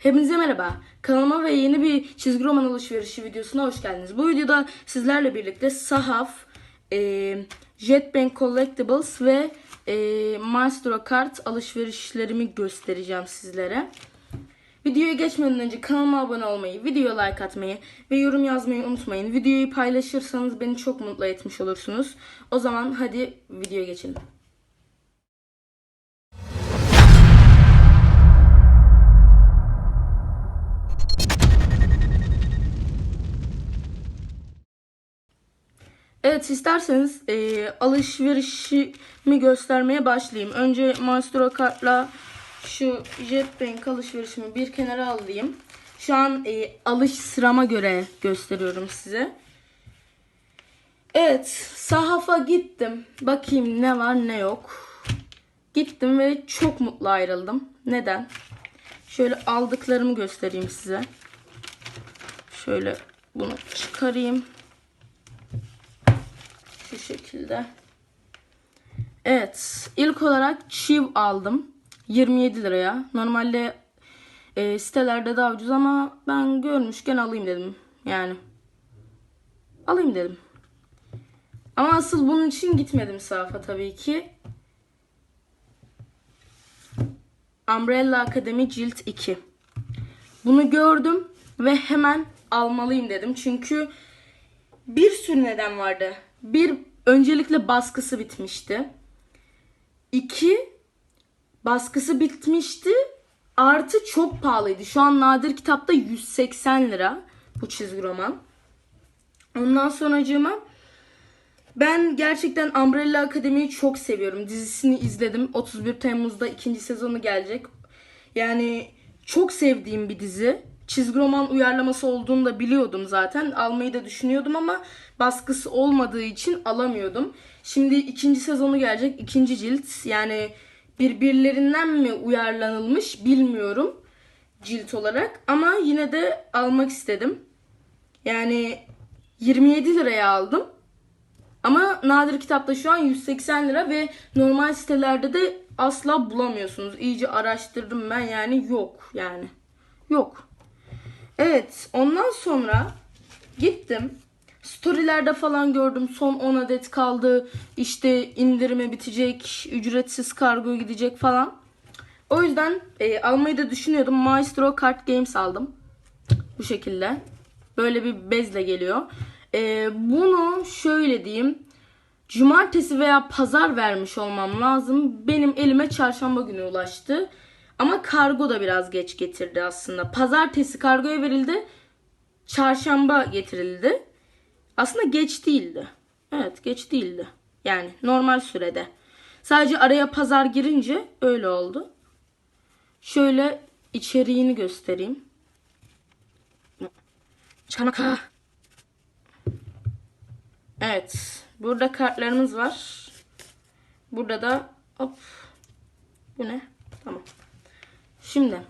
Hepinize merhaba. Kanalıma ve yeni bir çizgi roman alışverişi videosuna hoş geldiniz. Bu videoda sizlerle birlikte Sahaf, e, Jetbank Collectibles ve e, Maestro Kart alışverişlerimi göstereceğim sizlere. Videoya geçmeden önce kanalıma abone olmayı, videoya like atmayı ve yorum yazmayı unutmayın. Videoyu paylaşırsanız beni çok mutlu etmiş olursunuz. O zaman hadi videoya geçelim. Evet isterseniz e, alışverişimi göstermeye başlayayım. Önce Maestro Kart'la şu Jetbank alışverişimi bir kenara alayım. Şu an e, alış sırama göre gösteriyorum size. Evet sahafa gittim. Bakayım ne var ne yok. Gittim ve çok mutlu ayrıldım. Neden? Şöyle aldıklarımı göstereyim size. Şöyle bunu çıkarayım. Şu şekilde. Evet. ilk olarak çiv aldım. 27 liraya. Normalde e, sitelerde daha ucuz ama ben görmüşken alayım dedim. Yani. Alayım dedim. Ama asıl bunun için gitmedim safa tabii ki. Umbrella Akademi Cilt 2. Bunu gördüm ve hemen almalıyım dedim. Çünkü bir sürü neden vardı. Bir, öncelikle baskısı bitmişti. İki, baskısı bitmişti. Artı çok pahalıydı. Şu an nadir kitapta 180 lira bu çizgi roman. Ondan sonracığıma ben gerçekten Umbrella Akademi'yi çok seviyorum. Dizisini izledim. 31 Temmuz'da ikinci sezonu gelecek. Yani çok sevdiğim bir dizi. Çizgi roman uyarlaması olduğunu da biliyordum zaten. Almayı da düşünüyordum ama baskısı olmadığı için alamıyordum. Şimdi ikinci sezonu gelecek. ikinci cilt. Yani birbirlerinden mi uyarlanılmış bilmiyorum cilt olarak. Ama yine de almak istedim. Yani 27 liraya aldım. Ama nadir kitapta şu an 180 lira ve normal sitelerde de asla bulamıyorsunuz. İyice araştırdım ben yani yok yani. Yok. Evet ondan sonra gittim. Storylerde falan gördüm. Son 10 adet kaldı. İşte indirime bitecek. Ücretsiz kargo gidecek falan. O yüzden e, almayı da düşünüyordum. Maestro Card Games aldım. Bu şekilde. Böyle bir bezle geliyor. E, bunu şöyle diyeyim. Cumartesi veya pazar vermiş olmam lazım. Benim elime çarşamba günü ulaştı. Ama kargo da biraz geç getirdi aslında. Pazartesi kargoya verildi. Çarşamba getirildi. Aslında geç değildi. Evet geç değildi. Yani normal sürede. Sadece araya pazar girince öyle oldu. Şöyle içeriğini göstereyim. Çanaka. Evet. Burada kartlarımız var. Burada da hop. Bu ne? Tamam. Şimdi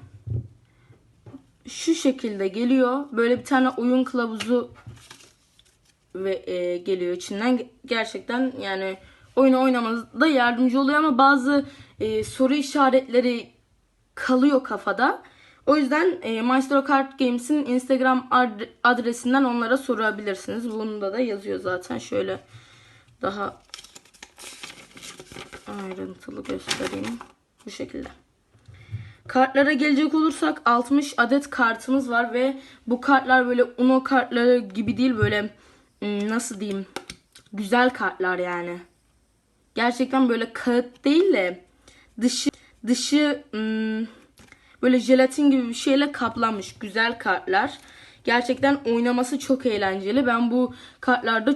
şu şekilde geliyor. Böyle bir tane oyun kılavuzu ve e, geliyor içinden. Gerçekten yani oyunu oynamanızda yardımcı oluyor ama bazı e, soru işaretleri kalıyor kafada. O yüzden e, Maestro Card Games'in Instagram ad- adresinden onlara sorabilirsiniz. Bunda da yazıyor zaten. Şöyle daha ayrıntılı göstereyim. Bu şekilde. Kartlara gelecek olursak 60 adet kartımız var ve bu kartlar böyle Uno kartları gibi değil böyle ım, nasıl diyeyim güzel kartlar yani. Gerçekten böyle kağıt değil de dışı dışı ım, böyle jelatin gibi bir şeyle kaplanmış güzel kartlar. Gerçekten oynaması çok eğlenceli. Ben bu kartlarda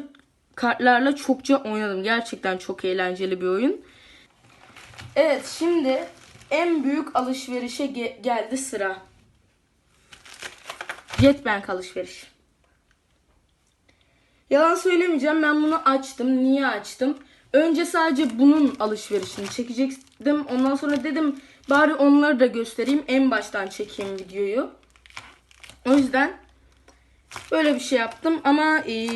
kartlarla çokça oynadım. Gerçekten çok eğlenceli bir oyun. Evet şimdi en büyük alışverişe ge- geldi sıra. Jetbank alışveriş. Yalan söylemeyeceğim ben bunu açtım. Niye açtım? Önce sadece bunun alışverişini çekecektim. Ondan sonra dedim bari onları da göstereyim. En baştan çekeyim videoyu. O yüzden böyle bir şey yaptım ama e,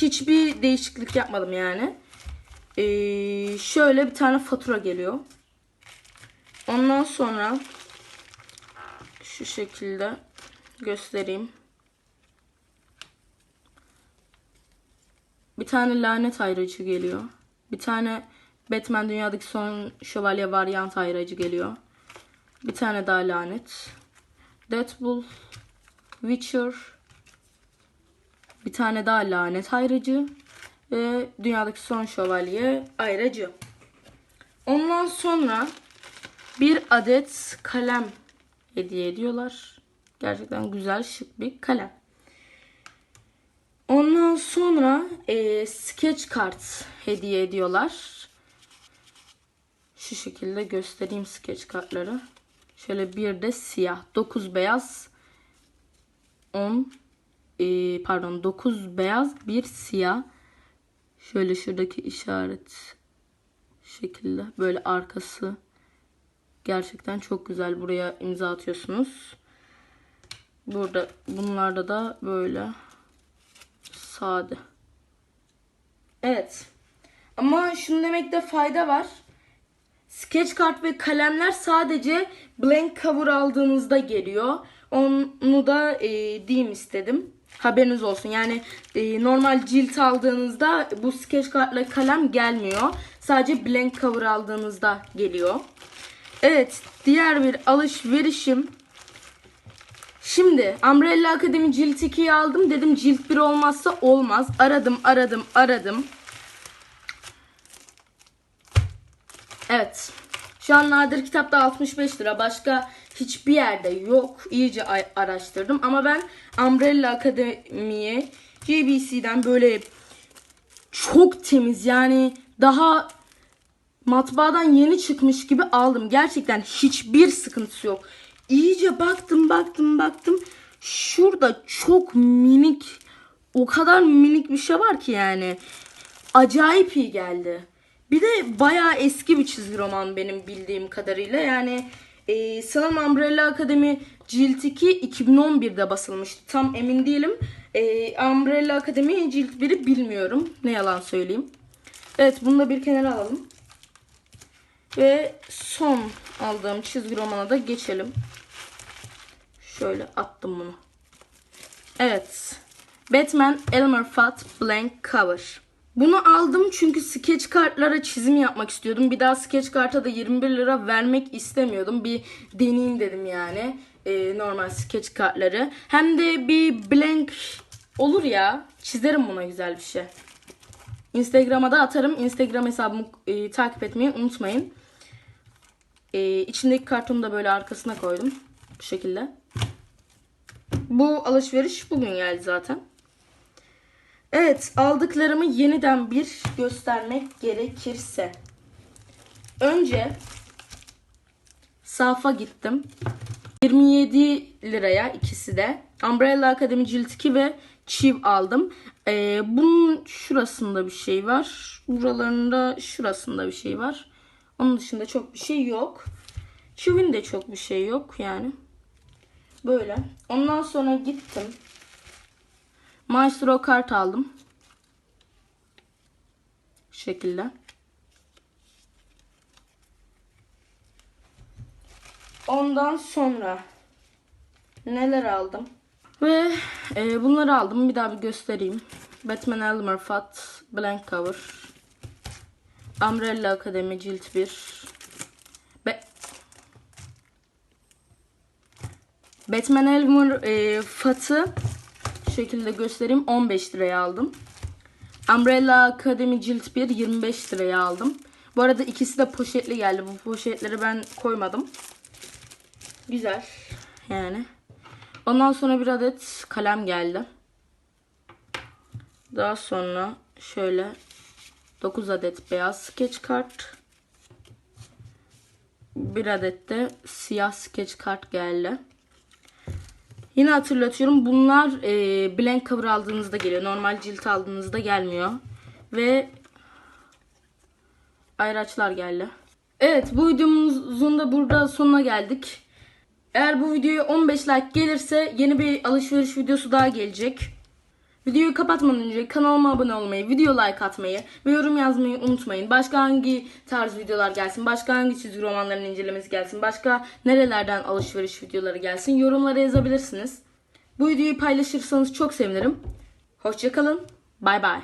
hiçbir değişiklik yapmadım yani. E, şöyle bir tane fatura geliyor. Ondan sonra Şu şekilde göstereyim. Bir tane lanet ayracı geliyor. Bir tane Batman dünyadaki son şövalye varyant ayracı geliyor. Bir tane daha lanet. Deadpool, Witcher, bir tane daha lanet ayracı ve dünyadaki son şövalye ayracı. Ondan sonra bir adet kalem hediye ediyorlar. Gerçekten güzel şık bir kalem. Ondan sonra e, sketch kart hediye ediyorlar. Şu şekilde göstereyim sketch kartları. Şöyle bir de siyah. 9 beyaz. 10 e, pardon 9 beyaz bir siyah. Şöyle şuradaki işaret şekilde böyle arkası gerçekten çok güzel. Buraya imza atıyorsunuz. Burada bunlarda da böyle sade. Evet. Ama şunu demekte fayda var. Sketch kart ve kalemler sadece blank cover aldığınızda geliyor. Onu da e, diyeyim istedim. Haberiniz olsun. Yani e, normal cilt aldığınızda bu sketch kartla kalem gelmiyor. Sadece blank cover aldığınızda geliyor. Evet, diğer bir alışverişim. Şimdi Umbrella Akademi cilt 2'yi aldım. Dedim cilt 1 olmazsa olmaz. Aradım, aradım, aradım. Evet. Şu an nadir kitapta 65 lira. Başka hiçbir yerde yok. İyice araştırdım. Ama ben Umbrella Akademi'yi GBC'den böyle çok temiz yani daha matbaadan yeni çıkmış gibi aldım. Gerçekten hiçbir sıkıntısı yok. İyice baktım baktım baktım. Şurada çok minik o kadar minik bir şey var ki yani. Acayip iyi geldi. Bir de bayağı eski bir çizgi roman benim bildiğim kadarıyla. Yani e, sanırım Umbrella Akademi Cilt 2 2011'de basılmıştı. Tam emin değilim. E, Umbrella Akademi Cilt 1'i bilmiyorum. Ne yalan söyleyeyim. Evet bunu da bir kenara alalım. Ve son aldığım çizgi romana da geçelim. Şöyle attım bunu. Evet. Batman Elmer Fudd Blank Cover. Bunu aldım çünkü sketch kartlara çizim yapmak istiyordum. Bir daha sketch karta da 21 lira vermek istemiyordum. Bir deneyeyim dedim yani. Ee, normal sketch kartları. Hem de bir blank olur ya. Çizerim buna güzel bir şey. Instagram'a da atarım. Instagram hesabımı e, takip etmeyi unutmayın. E, içindeki kartonu da böyle arkasına koydum. Bu şekilde. Bu alışveriş bugün geldi zaten. Evet aldıklarımı yeniden bir göstermek gerekirse. Önce Safa gittim. 27 liraya ikisi de. Umbrella Academy Cilt 2 ve Chiv aldım. Ee, bunun şurasında bir şey var. Buralarında şurasında bir şey var. Onun dışında çok bir şey yok. Chiv'in de çok bir şey yok yani. Böyle. Ondan sonra gittim. Maestro kart aldım. Şu şekilde. Ondan sonra neler aldım? Ve e, bunları aldım. Bir daha bir göstereyim. Batman Elmer Fudd Blank Cover. Umbrella Akademi Cilt 1. Be Batman Elmer e, şu şekilde göstereyim. 15 liraya aldım. Umbrella Academy Cilt 1 25 liraya aldım. Bu arada ikisi de poşetli geldi. Bu poşetleri ben koymadım. Güzel. Yani. Ondan sonra bir adet kalem geldi. Daha sonra şöyle 9 adet beyaz sketch kart. Bir adet de siyah sketch kart geldi. Yine hatırlatıyorum. Bunlar e, blank cover aldığınızda geliyor. Normal cilt aldığınızda gelmiyor. Ve ayraçlar geldi. Evet bu videomuzun da burada sonuna geldik. Eğer bu videoya 15 like gelirse yeni bir alışveriş videosu daha gelecek. Videoyu kapatmadan önce kanalıma abone olmayı, video like atmayı ve yorum yazmayı unutmayın. Başka hangi tarz videolar gelsin, başka hangi çizgi romanların incelemesi gelsin, başka nerelerden alışveriş videoları gelsin yorumlara yazabilirsiniz. Bu videoyu paylaşırsanız çok sevinirim. Hoşçakalın. Bay bay.